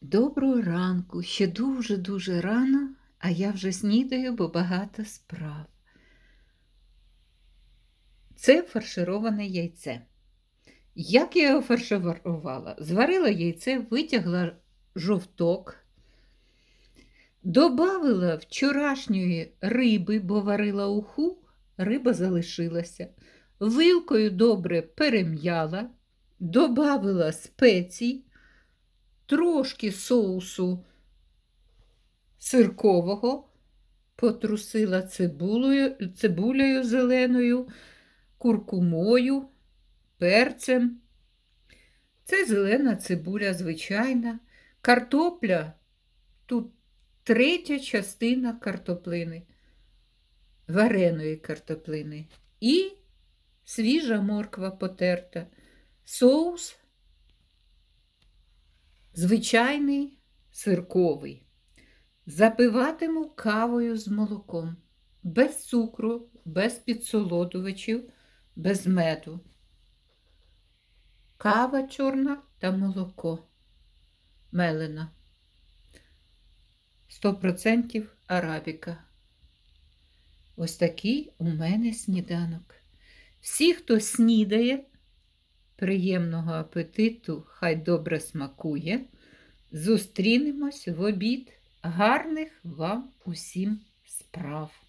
Доброго ранку, ще дуже-дуже рано, а я вже снідаю, бо багато справ. Це фаршироване яйце. Як я його фарширувала? Зварила яйце, витягла жовток, добавила вчорашньої риби, бо варила уху, риба залишилася. Вилкою добре перем'яла, добавила спецій, трошки соусу сиркового, потрусила цибулею, цибулею зеленою, куркумою, перцем. Це зелена цибуля звичайна, картопля тут третя частина картоплини, вареної картоплини. І свіжа морква потерта, соус звичайний сирковий. Запиватиму кавою з молоком, без цукру, без підсолодувачів, без меду. Кава чорна та молоко мелена. 100% арабіка. Ось такий у мене сніданок. Всі, хто снідає, приємного апетиту, хай добре смакує. Зустрінемось в обід. Гарних вам усім справ!